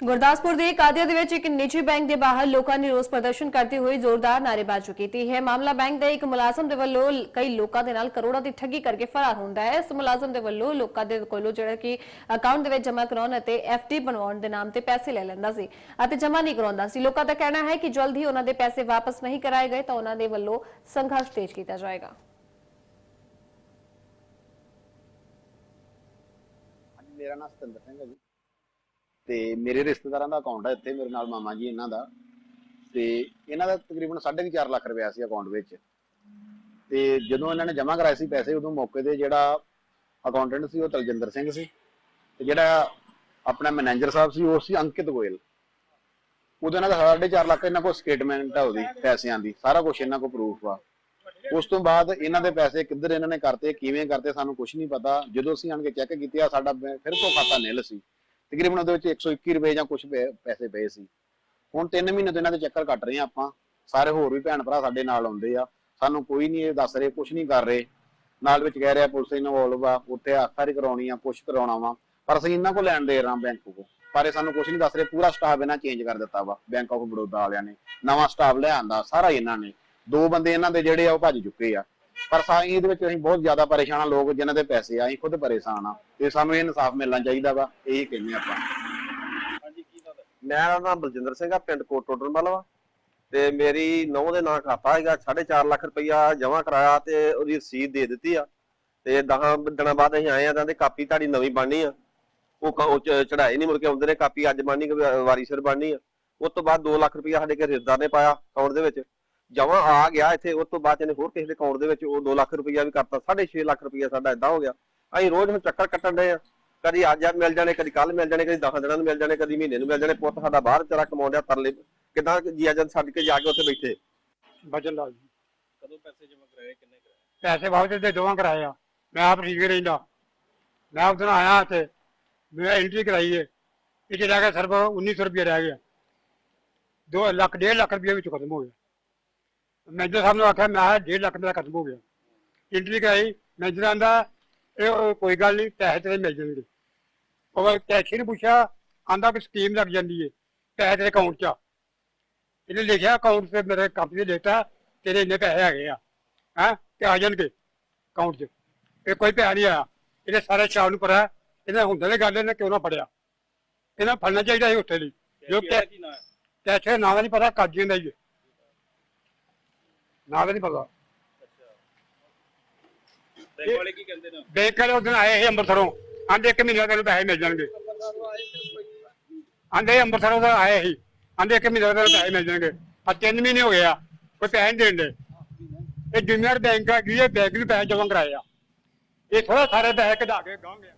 ਗੁਰਦਾਸਪੁਰ ਦੇ ਕਾਦੀਆ ਦੇ ਵਿੱਚ ਇੱਕ ਨਿੱਜੀ ਬੈਂਕ ਦੇ ਬਾਹਰ ਲੋਕਾਂ ਨੇ ਰੋਸ ਪ੍ਰਦਰਸ਼ਨ ਕਰਦੇ ਹੋਏ ਜ਼ੋਰਦਾਰ ਨਾਅਰੇਬਾਜ਼ੀ ਕੀਤੀ ਹੈ। ਮਾਮਲਾ ਬੈਂਕ ਦੇ ਇੱਕ ਮੁਲਾਜ਼ਮ ਦੇ ਵੱਲੋਂ ਕਈ ਲੋਕਾਂ ਦੇ ਨਾਲ ਕਰੋੜਾਂ ਦੀ ਠੱਗੀ ਕਰਕੇ ਫਰਾਰ ਹੁੰਦਾ ਹੈ। ਇਸ ਮੁਲਾਜ਼ਮ ਦੇ ਵੱਲੋਂ ਲੋਕਾਂ ਦੇ ਕੋਲੋਂ ਜਿਹੜਾ ਕਿ ਅਕਾਊਂਟ ਦੇ ਵਿੱਚ ਜਮ੍ਹਾਂ ਕਰਾਉਣ ਅਤੇ ਐਫਡੀ ਬਣਵਾਉਣ ਦੇ ਨਾਮ ਤੇ ਪੈਸੇ ਲੈ ਲੈਂਦਾ ਸੀ ਅਤੇ ਜਮ੍ਹਾਂ ਨਹੀਂ ਕਰਾਉਂਦਾ ਸੀ। ਲੋਕਾਂ ਦਾ ਕਹਿਣਾ ਹੈ ਕਿ ਜਲਦ ਹੀ ਉਹਨਾਂ ਦੇ ਪੈਸੇ ਵਾਪਸ ਨਹੀਂ ਕਰਾਏ ਗਏ ਤਾਂ ਉਹਨਾਂ ਦੇ ਵੱਲੋਂ ਸੰਘਰਸ਼ ਤੇਜ਼ ਕੀਤਾ ਜਾਏਗਾ। ਮੇਰਾ ਨਾਮ ਸਤਿੰਦਰ ਸਿੰਘ ਹੈ ਜੀ। ਤੇ ਮੇਰੇ ਰਿਸ਼ਤੇਦਾਰਾਂ ਦਾ ਅਕਾਊਂਟ ਹੈ ਇੱਥੇ, ਮੇਰੇ ਨਾਲ ਮਾਮਾ ਜੀ ਇਹਨਾਂ ਦਾ। ਤੇ ਇਹਨਾਂ ਦਾ ਤਕਰੀਬਨ 4.5 ਲੱਖ ਰੁਪਇਆ ਸੀ ਅਕਾਊਂਟ ਵਿੱਚ। ਤੇ ਜਦੋਂ ਇਹਨਾਂ ਨੇ ਜਮ੍ਹਾਂ ਕਰਾਏ ਸੀ ਪੈਸੇ, ਉਦੋਂ ਮੌਕੇ ਤੇ ਜਿਹੜਾ ਅਕਾਊਂਟੈਂਟ ਸੀ, ਉਹ ਤਲਜਿੰਦਰ ਸਿੰਘ ਸੀ। ਤੇ ਜਿਹੜਾ ਆਪਣਾ ਮੈਨੇਜਰ ਸਾਹਿਬ ਸੀ, ਉਹ ਸੀ ਅੰਕਿਤ ਗੋਇਲ। ਉਦੋਂ ਇਹਨਾਂ 4.5 ਲੱਖ ਇਹਨਾਂ ਕੋਲ ਸਟੇਟਮੈਂਟ ਹੈ ਉਹਦੀ, ਪੈਸਿਆਂ ਦੀ, ਸਾਰਾ ਕੁਝ ਇਹਨਾਂ ਕੋਲ ਪ੍ਰੂਫ ਆ। ਉਸ ਤੋਂ ਬਾਅਦ ਇਹਨਾਂ ਦੇ ਪੈਸੇ ਕਿੱਧਰ ਇਹਨਾਂ ਨੇ ਕਰਤੇ, ਕਿਵੇਂ ਕਰਤੇ ਸਾਨੂੰ ਕੁਝ ਨਹੀਂ ਪਤਾ। ਜਦੋਂ ਅਸੀਂ ਆਣ ਕੇ ਚੈੱਕ ਕੀਤੇ ਆ ਸਾਡਾ ਫਿਰ ਤੋਂ ਖਾਤਾ ਨਿਲ ਸੀ। ਤਕਰੀਬਨ ਉਹਦੇ ਵਿੱਚ 121 ਰੁਪਏ ਜਾਂ ਕੁਝ ਪੈਸੇ ਪਏ ਸੀ। ਹੁਣ 3 ਮਹੀਨੇ ਤੋਂ ਇਹਨਾਂ ਦੇ ਚੱਕਰ ਕੱਟ ਰਹੇ ਆ ਆਪਾਂ। ਸਾਰੇ ਹੋਰ ਵੀ ਭੈਣ ਭਰਾ ਸਾਡੇ ਨਾਲ ਆਉਂਦੇ ਆ। ਸਾਨੂੰ ਕੋਈ ਨਹੀਂ ਇਹ ਦੱਸ ਰਹੇ ਕੁਝ ਨਹੀਂ ਕਰ ਰਹੇ। ਨਾਲ ਵਿੱਚ ਕਹਿ ਰਿਹਾ ਪੁਲਿਸ ਇਨਵੋਲਵ ਆ, ਉੱਥੇ ਆਖਾਰੀ ਕਰਾਉਣੀ ਆ ਕੁਝ ਕਰਾਉਣਾ ਵਾ। ਪਰ ਅਸੀਂ ਇਹਨਾਂ ਕੋਲ ਲੈਣ ਦੇ ਰਾਂ ਬੈਂਕ ਕੋ ਪਰ ਇਹ ਸਾਨੂੰ ਕੁਝ ਨਹੀਂ ਦੱਸ ਰਹੇ, ਪੂਰਾ ਸਟਾਫ ਇਹਨਾਂ ਚੇਂਜ ਕਰ ਦਿੱਤਾ ਵਾ ਬੈਂਕ ਆਫ ਬੜੌਦਾ ਵਾਲਿਆਂ ਨੇ। ਨਵਾਂ ਸਟਾਫ ਲਿਆਂਦਾ, ਸਾਰਾ ਇਹਨਾਂ ਨੇ। ਦੋ ਬੰਦੇ ਇਹਨਾਂ ਦੇ ਜਿਹੜੇ ਆ, ਉਹ ਭੱਜ ਚੁੱਕੇ ਆ। ਪਰ ਸਾ ਇਹਦੇ ਵਿੱਚ ਅਸੀਂ ਬਹੁਤ ਜ਼ਿਆਦਾ ਪਰੇਸ਼ਾਨ ਆ ਲੋਕ ਜਿਨ੍ਹਾਂ ਦੇ ਪੈਸੇ ਆ ਅਸੀਂ ਖੁਦ ਪਰੇਸ਼ਾਨ ਆ। ਤੇ ਸਾਨੂੰ ਇਹ ਇਨਸਾਫ ਮਿਲਣਾ ਚਾਹੀਦਾ ਵਾ ਇਹੀ ਕਹਿੰਦੇ ਆਪਾਂ। ਮੇਰਾ ਨਾਮ ਬਲਜਿੰਦਰ ਸਿੰਘ ਆ ਪਿੰਡ ਕੋਟ ਟੋਡਰ ਮਲਵਾ ਤੇ ਮੇਰੀ ਨੌ ਦੇ ਨਾਂ ਖਾਤਾ ਹੈਗਾ 4.5 ਲੱਖ ਰੁਪਈਆ ਜਮ੍ਹਾਂ ਕਰਾਇਆ ਤੇ ਉਹਦੀ ਰਸੀਦ ਦੇ ਦਿੱਤੀ ਆ। ਤੇ 10 ਦਿਨਾਂ ਬਾਅਦ ਅਸੀਂ ਆਏ ਆ ਤਾਂ ਤੇ ਕਾਪੀ ਤੁਹਾਡੀ ਨਵੀਂ ਬਣਨੀ ਆ। ਉਹ ਕ- ਚੜਾਈ ਨਹੀਂ ਮੁੜ ਕੇ ਆਉਂਦੇ ਨੇ ਕਾਪੀ ਅੱਜ ਬਣਨੀ ਕਿ ਵਾਰੀ ਸਿਰ ਬਣਨੀ ਆ। ਉਸ ਤੋਂ ਬਾਅਦ 2 ਲੱਖ ਰੁਪਈਆ ਸਾਡੇ ਘਰ ਰਿਸ਼ਤੇਦਾਰ ਨੇ ਪਾਇਆ ਅਕਾਊਂਟ ਦੇ ਵਿੱਚ। ਜਮ੍ਹਾਂ ਆ ਗਿਆ ਇੱਥੇ ਉਸ ਤੋਂ ਬਾਅਦ ਇਹਨੇ ਹੋਰ ਕਿਸੇ ਦੇ ਅਕਾਊਂਟ ਦੇ ਵਿੱਚ ਉਹ 2 ਲੱਖ ਰੁਪਈਆ ਵੀ ਕਰਤਾ 6.5 ਲੱਖ ਰੁਪਈਆ ਸਾਡਾ ਏਦਾਂ ਹੋ ਗਿਆ। ਅਸੀਂ ਰੋਜ਼ ਹੁਣ ਚੱਕਰ ਕੱਟਣ ਦੇ ਆ। ਕਦੀ ਅੱਜ ਆ ਮਿਲ ਜਾਣੇ ਕਦੀ ਕੱਲ ਮਿਲ ਜਾਣੇ ਕਦੀ 10 ਦਿਨਾਂ ਨੂੰ ਮਿਲ ਜਾਣੇ ਕਦੀ ਮਹੀਨੇ ਨੂੰ ਮਿਲ ਜਾਣੇ ਪੁੱਤ ਸਾਡਾ ਬਾਹਰ ਕਮਾਉਣ ਡਿਆ ਤਰਲੇ। ਕਿਦਾਂ ਜੀ ਅੱਜ ਛੱਡ ਕੇ ਜਾ ਕੇ ਉੱਥੇ ਬੈਠੇ? ਬਚਨ ਲਾਲ ਜੀ। ਕਦੋਂ ਪੈਸੇ ਜਮ੍ਹਾਂ ਕਰਾਏ ਕਿੰਨੇ ਕਰਾਏ? ਪੈਸੇ ਵਾਪਸ ਦੇ ਦੋਵਾਂ ਕਰਾਏ ਆ। ਮੈਂ ਆਪ ਠੀਕ ਰਹਿੰਦਾ। ਮੈਂ ਉਦੋਂ ਆਇਆ ਤੇ ਮੈਂ ਐਂਟਰੀ ਕਰਾਈ ਹੈ ਇਹ ਰਹਿ ਗਿਆ ਸਿਰਫ 1900 ਰੁਪਏ ਰਹਿ ਗਿਆ। 2 ਲੱਖ 1.5 ਲੱਖ ਰੁਪਏ ਵਿੱਚ ਖਤਮ ਹੋ ਗਿਆ। ਮੈਨੇਜਰ ਸਾਹਿਬ ਨੂੰ ਆਖਿਆ ਮੈਂ 1.5 ਲੱਖ ਮੇਰਾ ਖਤਮ ਹੋ ਗਿਆ। ਐਂਟਰੀ ਕਰਾਈ ਮੈਨੇਜਰ ਆਂਦਾ ਇਹ ਉਹ ਕੋਈ ਗੱਲ ਨਹੀਂ ਪੈਸੇ ਤੇਰੇ ਮਿਲ ਜਾਣਗੇ। ਉਹ ਕੈਸ਼ੀਅਰ ਨੇ ਪੁੱਛਿਆ ਆਂਦਾ ਕਿ ਸਕੀਮ ਲੱਗ ਜਾਂਦੀ ਹੈ ਪੈਸੇ ਤੇਰੇ ਅਕਾਊਂਟ 'ਚ ਆ। ਇਹਨੇ ਲਿਖਿਆ ਅਕਾਊਂਟ ਤੇ ਮੇਰੇ ਕੰਪਨੀ ਦੇ ਦਿੱਤਾ ਤੇਰੇ ਇੰਨੇ ਪੈਸੇ ਹੈਗੇ ਆ ਹੈਂ ਤੇ ਆ ਜਾਣਗੇ ਅਕਾਊਂਟ 'ਚ। ਇਹ ਕੋਈ ਪੈਸਾ ਨਹੀਂ ਆਇਆ। ਇਹਦੇ ਸਾਰੇ ਸ਼ਾਮ ਨੂੰ ਪੜਾ ਇਹਨਾਂ ਹੁੰਦੇ ਨੇ ਗੱਲ ਇਹਨੇ ਕਿਉਂ ਨਾ ਪੜਿਆ ਇਹਨਾਂ ਫੜਨਾ ਚਾਹੀਦਾ ਸੀ ਉੱਥੇ ਲਈ। ਜੋ ਕੈਸ਼ੇ ਨਾਂ ਦਾ ਨਹੀਂ ਪਤਾ ਕਾਜੀਆਂ ਦਾ ਹੀ ਹੈ ਨਾਂ ਦਾ ਨਹੀਂ ਪਤਾ। ਬੈਂਕ ਵਾਲੇ ਕੀ ਕਹਿੰਦੇ ਨੇ? ਬੈਂਕ ਵਾਲੇ ਉਸ ਦਿਨ ਆਏ ਸੀ ਅੰਮ੍ਰਿਤਸਰੋਂ। ਆਂਦੇ ਇੱਕ ਮਹੀਨੇ ਤੈਨੂੰ ਪੈਸੇ ਮਿਲ ਜਾਣਗੇ। ਆਂਦੇ ਅੰਮ੍ਰਿਤਸਰੋਂ ਦਾ ਆਏ ਸੀ। ਆਂਦੇ ਇੱਕ ਮਹੀਨੇ ਤੈਨੂੰ ਪੈਸੇ ਮਿਲ ਜਾਣਗੇ। ਆ ਤਿੰਨ ਮਹੀਨੇ ਹੋ ਗਏ ਆ ਕੋਈ ਪੈਸੇ ਨਹੀਂ ਦੇਣ ਦੇ। ਇਹ ਜੂਨੀਅਰ ਬੈਂਕ ਆ ਗਈ ਹੈ ਬੈਂਕ ਨੂੰ ਪੈਸੇ ਜਮ੍ਹਾਂ ਕਰਾਏ ਆ। ਇਹ ਥੋੜਾ ਸਾਰੇ ਪੈਸੇ ਕਢਾ ਕੇ ਗਾਂਗੇ